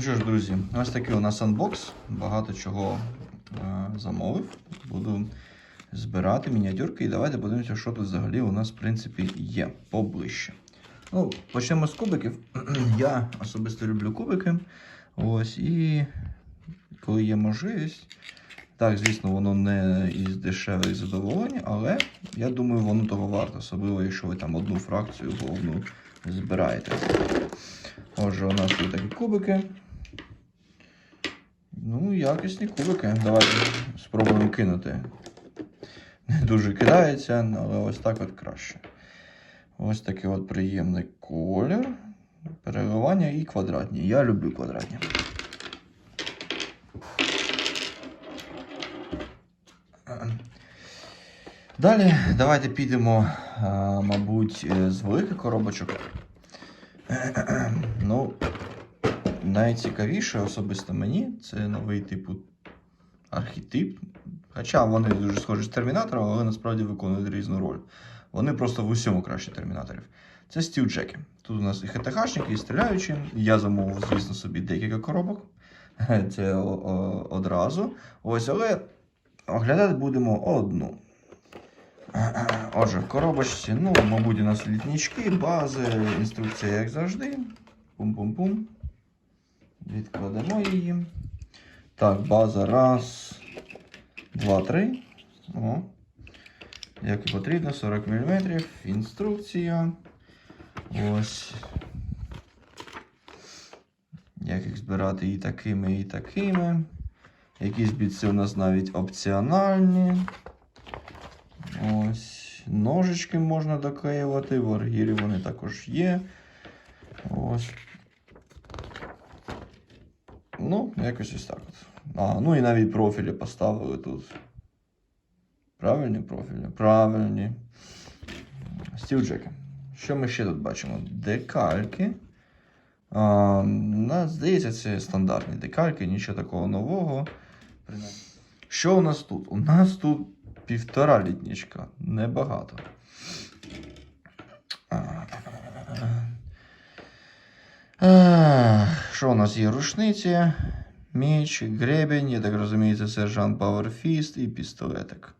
Ну що ж, друзі, ось такий у нас анбокс. Багато чого е, замовив. Буду збирати мініатюрки і давайте подивимося, що тут взагалі у нас, в принципі, є поближче. Ну, почнемо з кубиків. Я особисто люблю кубики. Ось, і коли є можливість. Так, звісно, воно не із дешевих задоволень, але я думаю, воно того варто, особливо, якщо ви там одну фракцію головну збираєте. Отже, у нас тут такі кубики. Ну, якісні кубики. Давайте спробуємо кинути. Не дуже кидається, але ось так от краще. Ось такий от приємний колір. Переливання і квадратні. Я люблю квадратні. Далі давайте підемо, мабуть, з великих коробочок. Ну, найцікавіше особисто мені це новий типу архетип. Хоча вони дуже схожі з термінатором, але насправді виконують різну роль. Вони просто в усьому краще термінаторів. Це стілджеки. Тут у нас і ХТХшники, і стріляючі. Я замовив, звісно, собі декілька коробок. Це одразу. Ось, але оглядати будемо одну. Отже, в коробочці, ну, мабуть, у нас літнички, бази, інструкція, як завжди. Пум-пум-пум. Відкладемо її. Так, база. Раз, два, три. О. Як і потрібно, 40 мм. Інструкція. Ось. Як їх збирати і такими, і такими. Якісь бітси у нас навіть опціональні. Ось. Ножички можна доклеювати, в оргірі вони також є. Ось. Ну, якось ось так от. А, ну і навіть профілі поставили тут. Правильні профілі? Правильні. Стілджеки. Що ми ще тут бачимо? Декальки. А, на, здається, це стандартні декальки, нічого такого нового. Що у нас тут? У нас тут півтора літнічка. Небагато. Ех, Що у нас є? Рушниці, меч, гребень, я так розумію, це сержант Пауерфіст і пістолетик.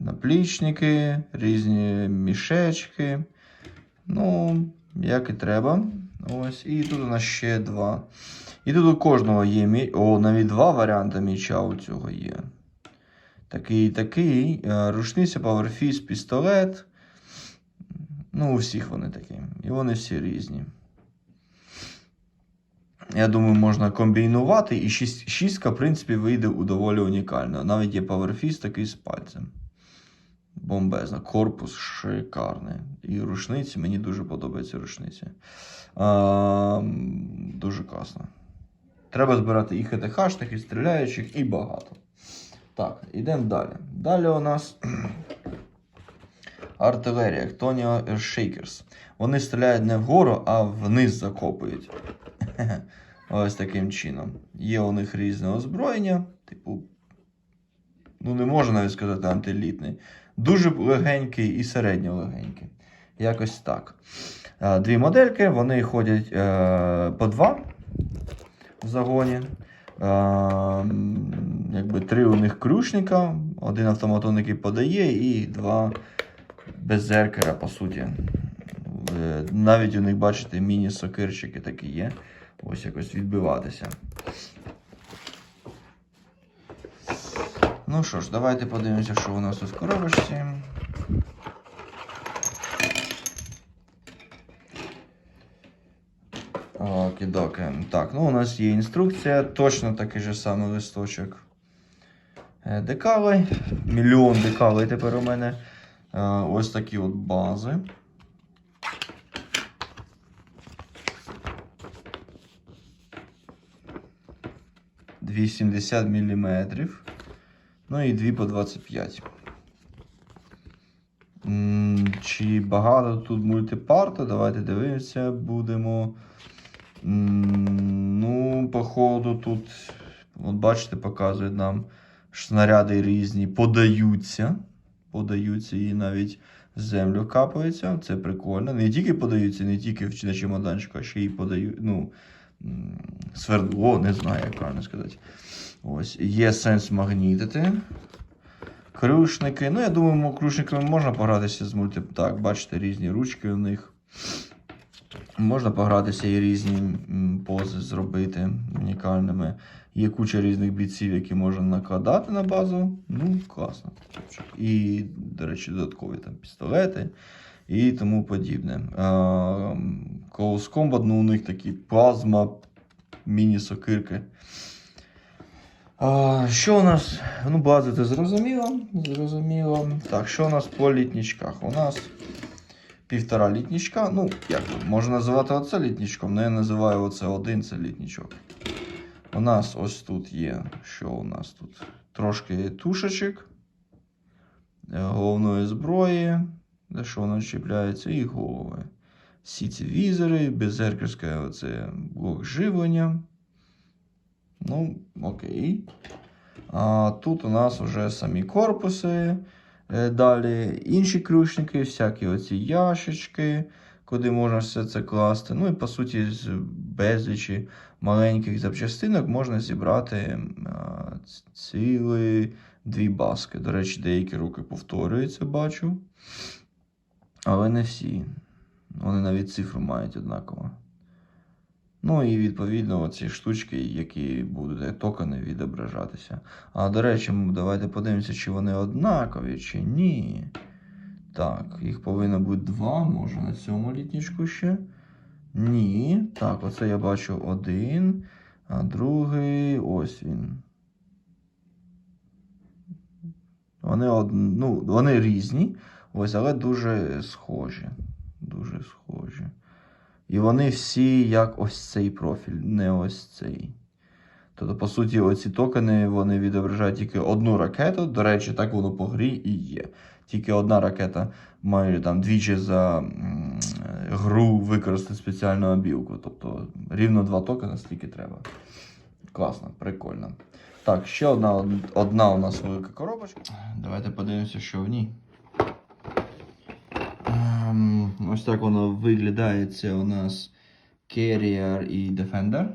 Наплічники, різні мішечки. Ну, як і треба. Ось. І тут у нас ще два. І тут у кожного є мі... О, навіть два варіанти міча у цього є. Такий такий. Е, Рушниця, паверфіс, пістолет. Ну, у всіх вони такі. І вони всі різні. Я думаю, можна комбінувати, і шістка, в принципі, вийде доволі унікально. Навіть є паверфіс такий з пальцем. Бомбезна. Корпус шикарний. І рушниці, мені дуже подобаються рушниці. А, дуже класно. Треба збирати і ХТХшних, і стріляючих, і багато. Так, йдемо далі. Далі у нас артилерія Тоніо Шейкерс. Вони стріляють не вгору, а вниз закопують. Ось таким чином. Є у них різне озброєння, типу, ну не можна навіть сказати антилітний. Дуже легенький і середньо легенький. Якось так. Е, Дві модельки, вони ходять е, по два в загоні. Е, якби три у них крючника, один автоматон, який подає, і два беззеркера, по суті. Е, Навіть у них, бачите, міні-сокирчики такі є. Ось якось відбиватися. Ну що ж, давайте подивимося, що у нас тут в коробочці. Окей-доки. Так, ну у нас є інструкція, точно такий же самий листочок. Е, Декали. Мільйон декалей тепер у мене. Е, Ось такі от бази. Дві 70 мм. Ну і дві по 25. Чи багато тут мультипарта? Давайте дивимося, будемо. Ну, походу, тут, от бачите, показують нам снаряди різні, подаються. Подаються і навіть землю капаються. Це прикольно. Не тільки подаються, не тільки на чемоданчику, а ще й подають. Ну, свердло, не знаю, як правильно сказати. Ось, є сенс магнітити. Крюшники. Ну, я думаю, крюшниками можна погратися з мульти. Так, бачите, різні ручки у них. Можна погратися і різні пози зробити унікальними. Є куча різних бійців, які можна накладати на базу. Ну, класно. І, до речі, додаткові там пістолети і тому подібне. Close Combat, ну у них такі плазма, міні-сокирки. Що у нас? Ну, бази це зрозуміло. Зрозуміло. Так, що у нас по літнічках? У нас півтора літнічка. Ну, як можна називати оце літнічком, але я називаю оце один це літнічок. У нас ось тут є. Що у нас тут? Трошки тушечок, е, головної зброї, де що воно чіпляється, і голови. Всі ці візори, беззеркерське оце блок живлення. Ну, окей. А тут у нас вже самі корпуси. Е, Далі інші крючники, всякі оці ящички, куди можна все це класти. Ну і по суті, з безлічі маленьких запчастинок можна зібрати цілі дві баски. До речі, деякі руки повторюються, бачу. Але не всі. Вони навіть цифру мають однаково. Ну і відповідно ці штучки, які будуть як токени відображатися. А до речі, давайте подивимося, чи вони однакові, чи ні. Так, їх повинно бути два, може на цьому літнічку ще. Ні. Так, оце я бачу один, а другий ось він. Вони, од... ну, вони різні, ось, але дуже схожі. Дуже схожі. І вони всі як ось цей профіль, не ось цей. Тобто, по суті, оці токени вони відображають тільки одну ракету. До речі, так воно по грі і є. Тільки одна ракета має там двічі за гру використати спеціальну обілку. Тобто рівно два токени стільки треба. Класно, прикольно. Так, ще одна, одна у нас велика коробочка. Давайте подивимося, що в ній. Ем, Ось так воно виглядає. Це у нас Carrier і Defender.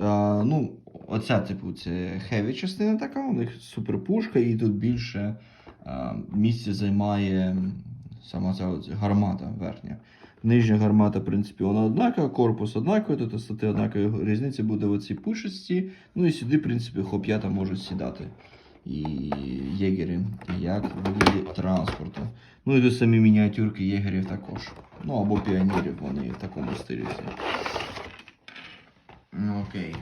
А, ну, оця, типу, це heavy частина така, у них суперпушка, і тут більше а, місця займає сама ця гармата верхня. Нижня гармата, в принципі, вона однакова, корпус однаковий, тут стати однакові різниця буде в оцій пушечці. Ну і сюди, в принципі, хлоп'ята можуть сідати. І єгері, як в вигляді транспорту. Ну і тут самі мініатюрки єгерів також. Ну або піонерів, вони в такому стилі. Ну, Окей.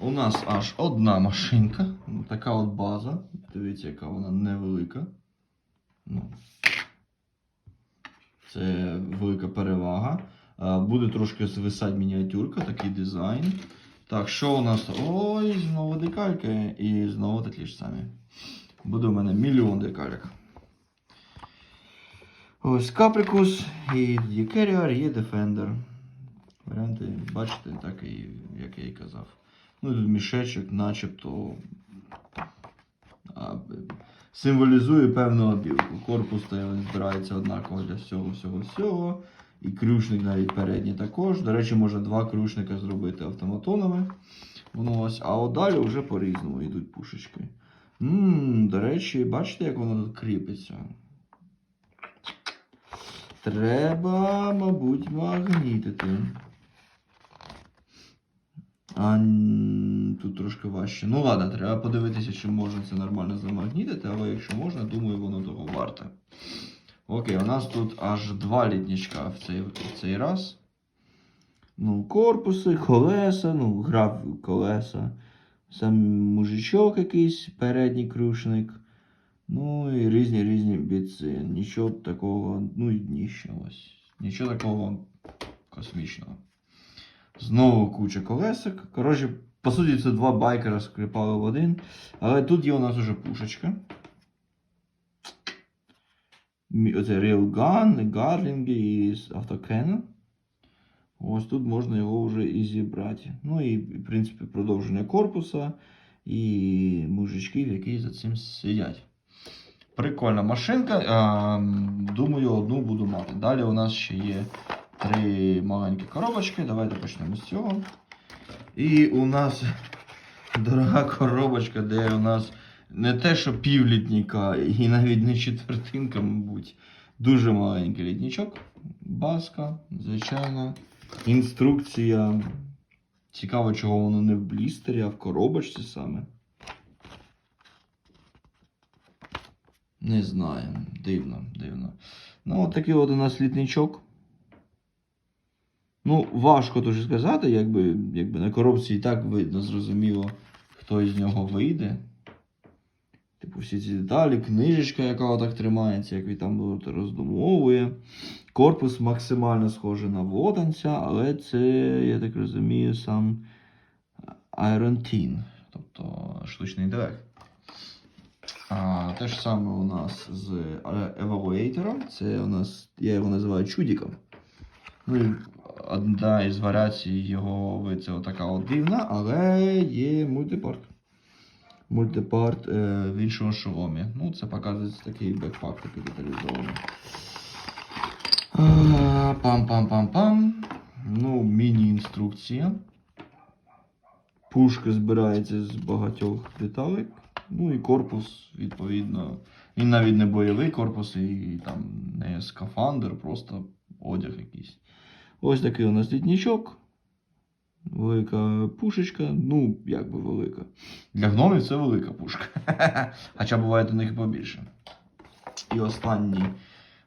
У нас аж одна машинка. Ну, така от база. Дивіться, яка вона невелика. Ну. Це велика перевага. Буде трошки звисати мініатюрка, такий дизайн. Так, що у нас? Ой, знову декальки. І знову такі ж самі. Буде у мене мільйон декалек. Ось Каприкус, і є Carrier, є Defender. Варіанти, бачите, так і як я і казав. Ну, тут мішечок, начебто а, символізує певну обілку. Корпус та збирається однаково для всього, всього, всього. І крюшник навіть передній також. До речі, можна два крюшника зробити автоматонами. Воно ось, а от далі вже по-різному йдуть пушечки. Ммм, до речі, бачите, як воно тут кріпиться? Треба, мабуть, магнітити. А тут трошки важче. Ну ладно, треба подивитися, чи можна це нормально замагнітити, але якщо можна, думаю, воно того варте. Окей, у нас тут аж два літнічка в цей, в цей раз. Ну, корпуси, колеса, ну, грав колеса. Сам мужичок якийсь, передній крушник. Ну і різні різні біці. Нічого такого, ну і дніще ось. Нічого такого космічного. Знову куча колесик. Коротше, по суті, це два байкера скріпали в один. Але тут є у нас уже пушечка. Мі- Оце Railgun, Гарлінги і автокенон. Ось тут можна його вже і зібрати. Ну і, в принципі, продовження корпуса і мужичків, які за цим сидять. Прикольна машинка. Думаю, одну буду мати. Далі у нас ще є три маленькі коробочки. Давайте почнемо з цього. І у нас дорога коробочка, де у нас не те, що півлітніка, і навіть не четвертинка, мабуть. Дуже маленький літнічок. Баска, звичайно. Інструкція. Цікаво, чого воно не в блістері, а в коробочці саме. Не знаю. Дивно, дивно. Ну, от такий от у нас літничок. Ну, важко дуже сказати, якби, якби на коробці і так видно, зрозуміло, хто із нього вийде. Типу, всі ці деталі, книжечка, яка отак тримається, як він там роздумовує. Корпус максимально схожий на воданця, але це, я так розумію, сам Iron Tin, тобто штучний інтелект. А, те ж саме у нас з евалуейтором. Це у нас, я його називаю чудіком. Ну, одна із варіацій його це отака от дивна, але є мультипорт. Мультипорт е, в іншому шоломі. Ну, це показується такий бекпак такий деталізований. Пам-пам-пам-пам. Ну, міні-інструкція. Пушка збирається з багатьох деталей. Ну і корпус, відповідно. Він навіть не бойовий корпус, і там не скафандр, просто одяг якийсь. Ось такий у нас літнічок. Велика пушечка, ну, як би велика. Для гномів це велика пушка. Хоча буває у них побільше. І останній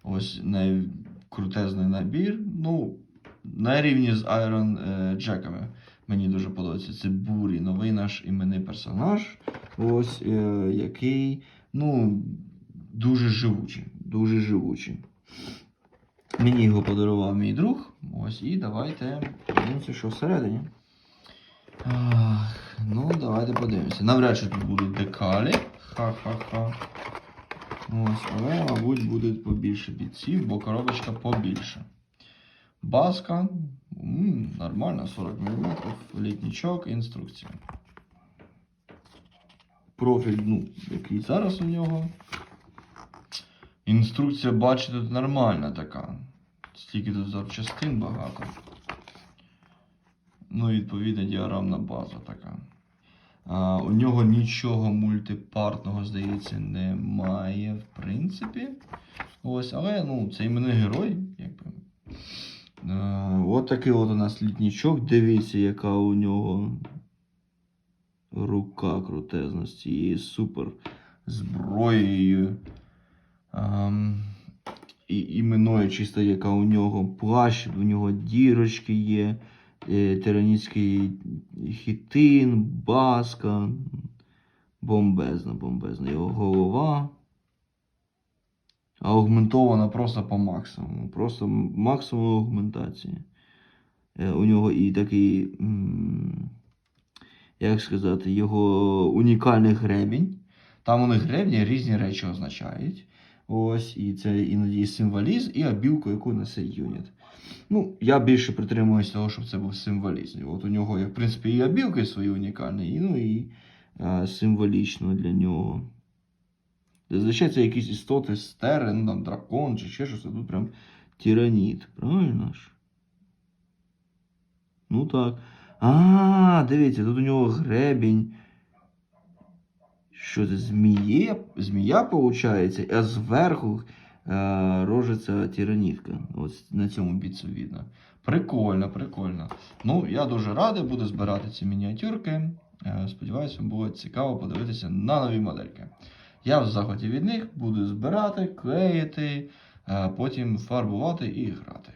ось найкрутезний набір. Ну, на рівні з Iron е, Джеками. Мені дуже подобається. Це Бурі, новий наш іменний персонаж. Ось е, який, ну, дуже живучий. Дуже живучий. Мені його подарував мій друг. Ось, і давайте подивимося, що всередині. Ах, ну, давайте подивимося. Навряд чи тут будуть декалі. Ха-ха-ха. Ось, але, мабуть, буде побільше бійців, бо коробочка побільше. Баска. М, нормально, 40 мм. Літнічок, інструкція. Профіль, ну, який зараз у нього. Інструкція, бачите, тут нормальна така. Стільки тут запчастин багато. Ну, і відповідно, діарамна база така. А, у нього нічого мультипартного, здається, немає, в принципі. Ось, але ну, це іменно герой, якби. От такий от у нас літнічок. Дивіться, яка у нього рука крутезна з цією супер зброєю. І іменою чисто, яка у нього плащ, у нього дірочки є, е, тираніцький хітин, баска. Бомбезна, бомбезна. Його голова. Аугментована просто по максимуму. Просто максимум аугментації. Е, у нього і такий, як сказати, його унікальний гребінь. Там у них гребні різні речі означають. Ось, і це іноді символізм, і обілку, яку несе юніт. Ну, я більше притримуюсь того, щоб це був символізм. От у нього, є, в принципі, і обілки свої унікальні, і, ну і а, символічно для нього. Зазвичай це якісь істоти ну там дракон чи ще щось, тут прям тираніт. Правильно ж? Ну так. А, дивіться, тут у нього гребінь що зміє, змія, виходить, а зверху е, рожиться тиранівка. Ось на цьому біцу видно. Прикольно, прикольно. Ну, я дуже радий, буду збирати ці мініатюрки. Е, Сподіваюся, вам було цікаво подивитися на нові модельки. Я в заході від них буду збирати, клеїти, е, потім фарбувати і грати.